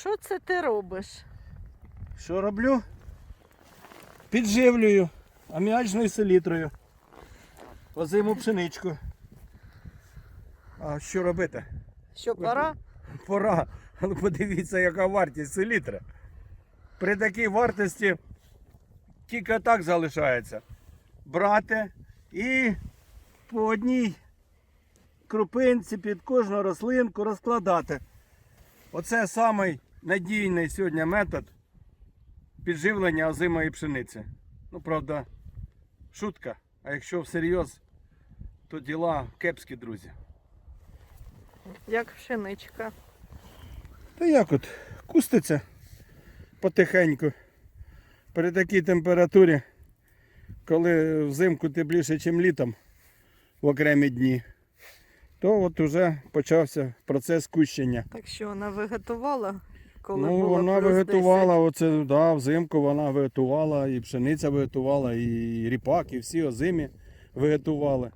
що це ти робиш? Що роблю? Підживлюю аміачною селітрою. Озиму пшеничку. А що робити? Що пора? Пора. Ну подивіться, яка вартість селітри. При такій вартості тільки так залишається. Брати і по одній крупинці під кожну рослинку розкладати. Оце самий надійний сьогодні метод підживлення озимої пшениці. Ну, правда, шутка. А якщо всерйоз, то діла кепські, друзі. Як пшеничка. Та як от, куститься потихеньку. При такій температурі, коли взимку тепліше, ніж літом в окремі дні, то от уже почався процес кущення. Так що вона виготувала, коли ну, було вона плюс виготувала, оце, да, взимку вона виготувала, і пшениця виготувала, і ріпак, і всі озимі виготували.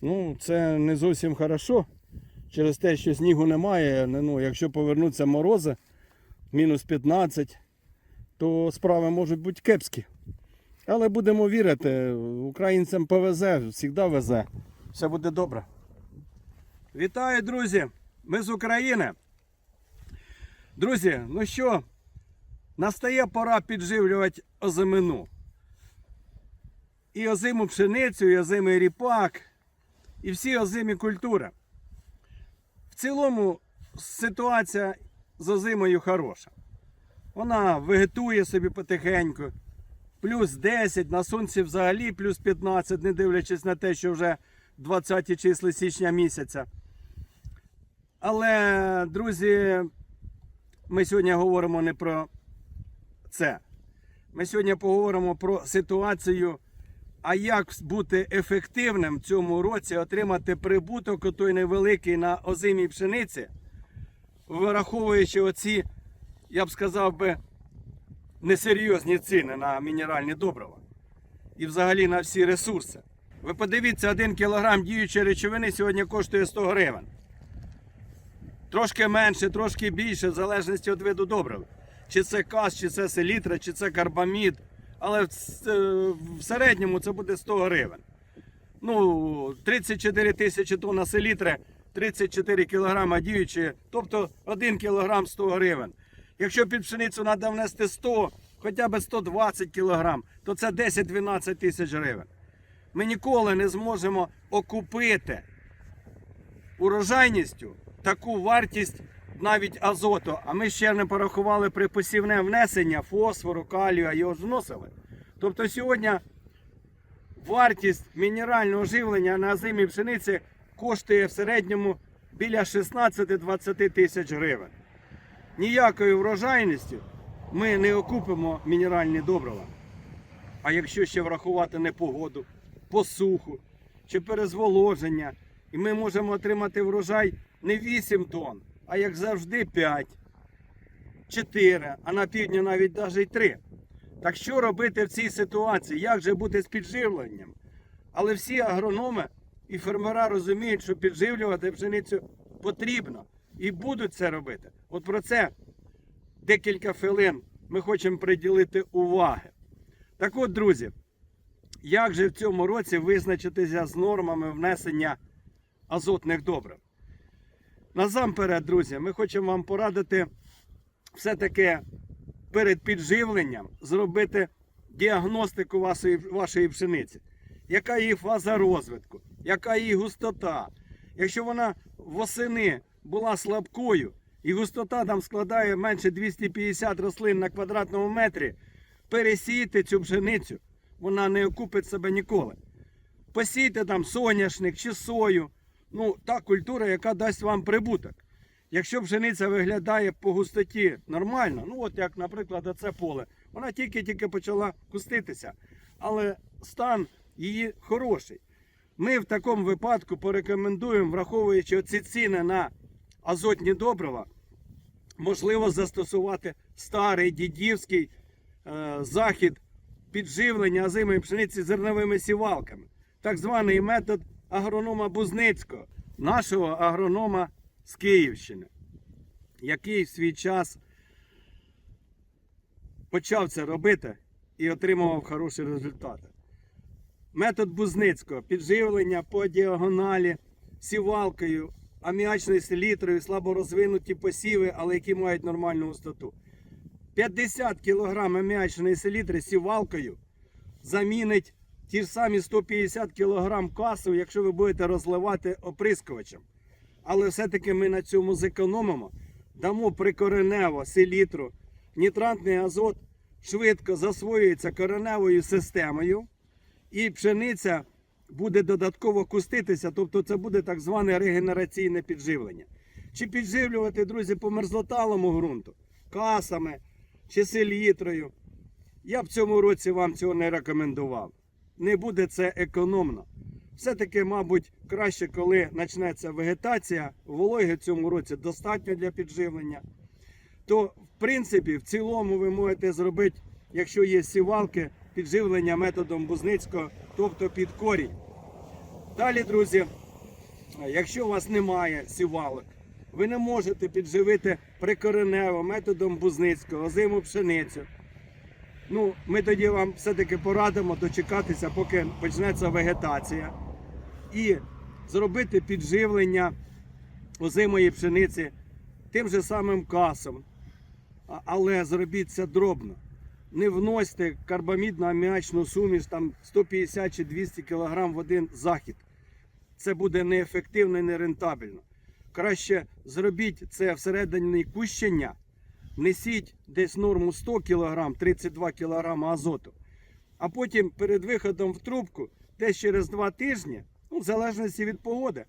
Ну, це не зовсім хорошо. Через те, що снігу немає, ну, якщо повернуться морози, мінус 15, то справи можуть бути кепські. Але будемо вірити, українцям повезе, завжди везе. Все буде добре. Вітаю, друзі! Ми з України. Друзі, ну що, настає пора підживлювати озимину. І озиму пшеницю, і озимий ріпак, і всі озимі культури. В цілому ситуація з озимою хороша. Вона вегетує собі потихеньку. Плюс 10, на сонці взагалі плюс 15, не дивлячись на те, що вже 20 числа січня місяця. Але, друзі, ми сьогодні говоримо не про це. Ми сьогодні поговоримо про ситуацію, а як бути ефективним в цьому році, отримати прибуток той невеликий на озимій пшениці, враховуючи оці, я б сказав би, несерйозні ціни на мінеральні добрива і взагалі на всі ресурси. Ви подивіться, 1 кілограм діючої речовини сьогодні коштує 100 гривень. Трошки менше, трошки більше, в залежності від виду добрив. Чи це каз, чи це селітра, чи це карбамід. Але в, е, в середньому це буде 100 гривень. Ну, 34 тисячі тонн селітри, 34 кілограма діючі, тобто 1 кілограм 100 гривень. Якщо під пшеницю треба внести 100, хоча б 120 кілограм, то це 10-12 тисяч гривень. Ми ніколи не зможемо окупити урожайністю таку вартість навіть азоту. А ми ще не порахували при посівне внесення фосфору, калію, а його ж вносили. Тобто сьогодні вартість мінерального живлення на озимій пшениці коштує в середньому біля 16-20 тисяч гривень. Ніякою врожайністю ми не окупимо мінеральні добрива. А якщо ще врахувати непогоду, посуху чи перезволоження, і ми можемо отримати врожай не 8 тонн, а як завжди 5, 4, а на півдні навіть навіть і 3. Так що робити в цій ситуації? Як же бути з підживленням? Але всі агрономи і фермера розуміють, що підживлювати пшеницю потрібно і будуть це робити. От про це декілька хвилин ми хочемо приділити уваги. Так от, друзі, як же в цьому році визначитися з нормами внесення азотних добрив? Насамперед, друзі, ми хочемо вам порадити все-таки перед підживленням зробити діагностику вашої, вашої пшениці. Яка її фаза розвитку, яка її густота. Якщо вона восени була слабкою і густота там складає менше 250 рослин на квадратному метрі, пересійте цю пшеницю, вона не окупить себе ніколи. Посійте там соняшник чи сою, ну та культура, яка дасть вам прибуток. Якщо пшениця виглядає по густоті нормально, ну от як, наприклад, оце поле, вона тільки-тільки почала куститися, але стан її хороший. Ми в такому випадку порекомендуємо, враховуючи оці ціни на азотні добрива, можливо застосувати старий дідівський е, захід підживлення озимої пшениці зерновими сівалками. Так званий метод агронома Бузницького, нашого агронома з Київщини, який в свій час почав це робити і отримував хороші результати. Метод Бузницького підживлення по діагоналі сівалкою, аміачною селітрою, слаборозвинуті посіви, але які мають нормальну густоту. 50 кг аміачної селітри сівалкою замінить ті ж самі 150 кг касу, якщо ви будете розливати оприскувачем. Але все-таки ми на цьому зекономимо, дамо прикоренево селітру, нітратний азот швидко засвоюється кореневою системою, і пшениця буде додатково куститися, тобто це буде так зване регенераційне підживлення. Чи підживлювати, друзі, по мерзлоталому ґрунту, касами чи селітрою. Я б в цьому році вам цього не рекомендував. Не буде це економно. Все-таки, мабуть, краще, коли почнеться вегетація, вологи в цьому році достатньо для підживлення. То, в принципі, в цілому ви можете зробити, якщо є сівалки, підживлення методом Бузницького, тобто під корінь. Далі, друзі, якщо у вас немає сівалок, ви не можете підживити прикоренево методом Бузницького, озиму пшеницю. Ну, ми тоді вам все-таки порадимо дочекатися, поки почнеться вегетація, і зробити підживлення озимої пшениці тим же самим касом. Але зробіть це дробно. Не вносьте карбамідно-аміачну суміш там 150 чи 200 кг в один захід. Це буде неефективно і нерентабельно. Краще зробіть це всередині кущення, несіть десь норму 100 кг, 32 кг азоту. А потім перед виходом в трубку, десь через 2 тижні, ну, в залежності від погоди,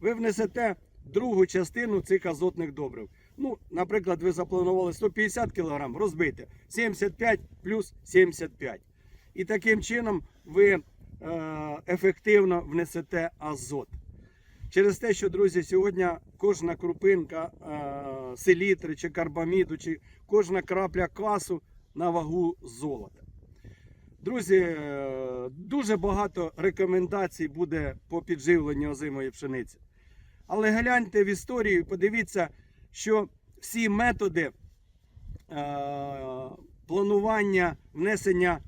ви внесете другу частину цих азотних добрив. Ну, наприклад, ви запланували 150 кг, розбийте 75 плюс 75. І таким чином ви е, ефективно внесете азот. Через те, що, друзі, сьогодні кожна крупинка е, селітри чи карбаміду, чи кожна крапля касу на вагу золота. Друзі, е, дуже багато рекомендацій буде по підживленню озимої пшениці. Але гляньте в історію, подивіться, що всі методи е, планування внесення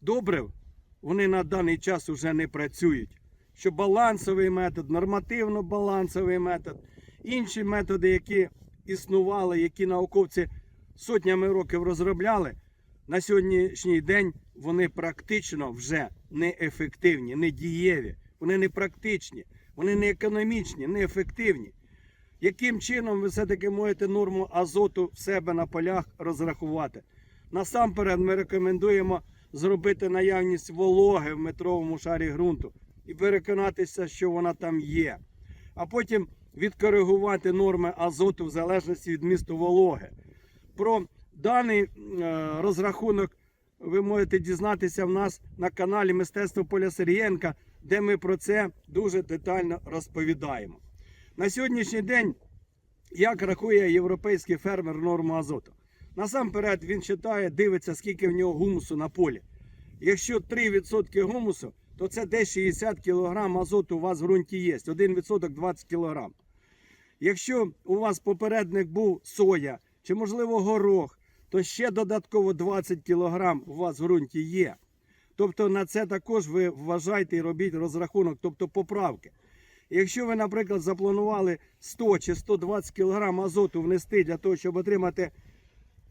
добрив, вони на даний час вже не працюють. Що балансовий метод, нормативно-балансовий метод, інші методи, які існували, які науковці сотнями років розробляли, на сьогоднішній день вони практично вже неефективні, не дієві, вони не практичні, вони не економічні, не ефективні. Яким чином ви все-таки можете норму азоту в себе на полях розрахувати? Насамперед ми рекомендуємо зробити наявність вологи в метровому шарі ґрунту і переконатися, що вона там є. А потім відкоригувати норми азоту в залежності від місту вологи. Про даний е, розрахунок ви можете дізнатися в нас на каналі Мистецтво Поля Сергієнка, де ми про це дуже детально розповідаємо. На сьогоднішній день, як рахує європейський фермер норму азоту? Насамперед він читає, дивиться, скільки в нього гумусу на полі. Якщо 3% гумусу, то це десь 60 кг азоту у вас в ґрунті є. 1% 20 кг. Якщо у вас попередник був соя чи, можливо, горох, то ще додатково 20 кг у вас в ґрунті є. Тобто на це також ви вважайте і робіть розрахунок, тобто поправки. Якщо ви, наприклад, запланували 100 чи 120 кг азоту внести для того, щоб отримати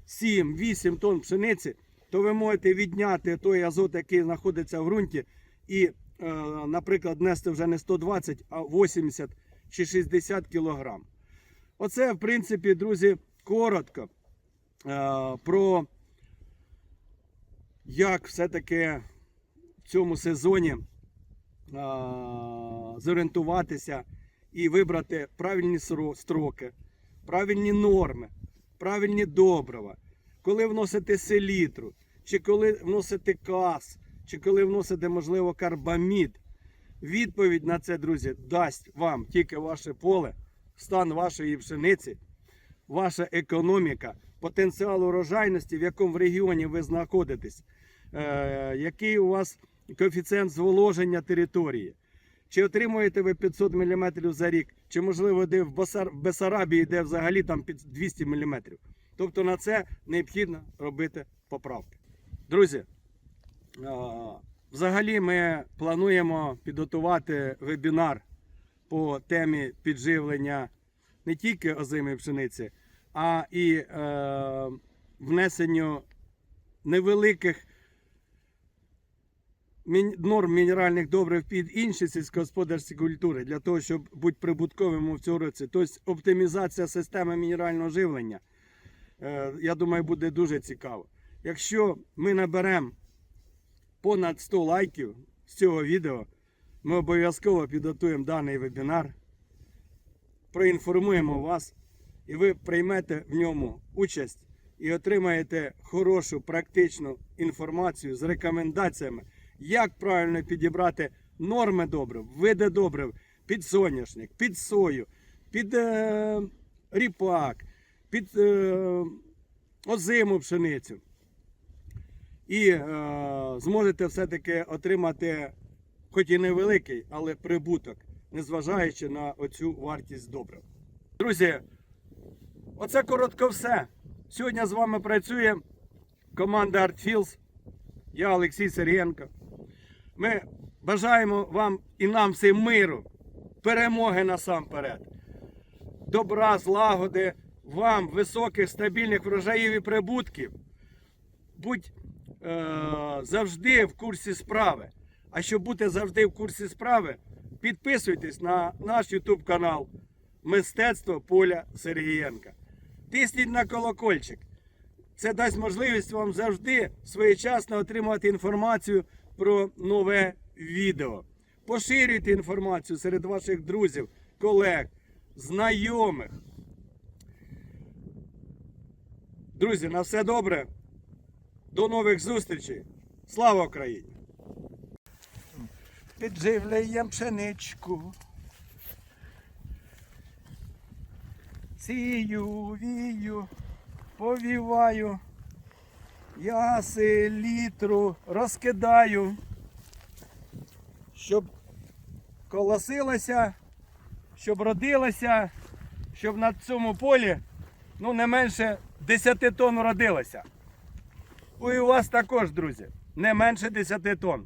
7-8 тонн пшениці, то ви можете відняти той азот, який знаходиться в ґрунті, і, е, наприклад, нести вже не 120, а 80 чи 60 кг. Оце, в принципі, друзі, коротко е, про як все-таки в цьому сезоні е, зорієнтуватися і вибрати правильні строки, правильні норми, правильні добрива, коли вносити селітру, чи коли вносити кас, чи коли вносити, можливо, карбамід. Відповідь на це, друзі, дасть вам тільки ваше поле, стан вашої пшениці, ваша економіка, потенціал урожайності, в якому регіоні ви знаходитесь, е, який у вас коефіцієнт зволоження території. Чи отримуєте ви 500 мм за рік, чи можливо де в Бесарабії, де взагалі там під 200 мм. Тобто на це необхідно робити поправки. Друзі, е, взагалі ми плануємо підготувати вебінар по темі підживлення не тільки озимої пшениці, а і е, внесенню невеликих норм мінеральних добрив під інші сільськогосподарські культури для того, щоб бути прибутковим в цьому році. Тобто оптимізація системи мінерального живлення. Е, я думаю, буде дуже цікаво. Якщо ми наберемо понад 100 лайків з цього відео, ми обов'язково підготуємо даний вебінар, проінформуємо вас, і ви приймете в ньому участь і отримаєте хорошу практичну інформацію з рекомендаціями, як правильно підібрати норми добрив, види добрив під соняшник, під сою, під е, ріпак, під е, озиму пшеницю. І е, зможете все-таки отримати, хоч і невеликий, але прибуток, незважаючи на оцю вартість добрив. Друзі, оце коротко все. Сьогодні з вами працює команда ArtFields. Я Олексій Сергієнко. Ми бажаємо вам і нам всім миру, перемоги насамперед, добра, злагоди, вам високих, стабільних врожаїв і прибутків. Будь завжди в курсі справи. А щоб бути завжди в курсі справи, підписуйтесь на наш YouTube канал Мистецтво Поля Сергієнка. Тисніть на колокольчик. Це дасть можливість вам завжди своєчасно отримувати інформацію про нове відео. Поширюйте інформацію серед ваших друзів, колег, знайомих. Друзі, на все добре. До нових зустрічей. Слава Україні! Підживляєм пшеничку. Сію, вію, повіваю, я селітру розкидаю, щоб колосилася, щоб родилася, щоб на цьому полі ну, не менше 10 тонн родилося. У вас також, друзі, не менше 10 тонн.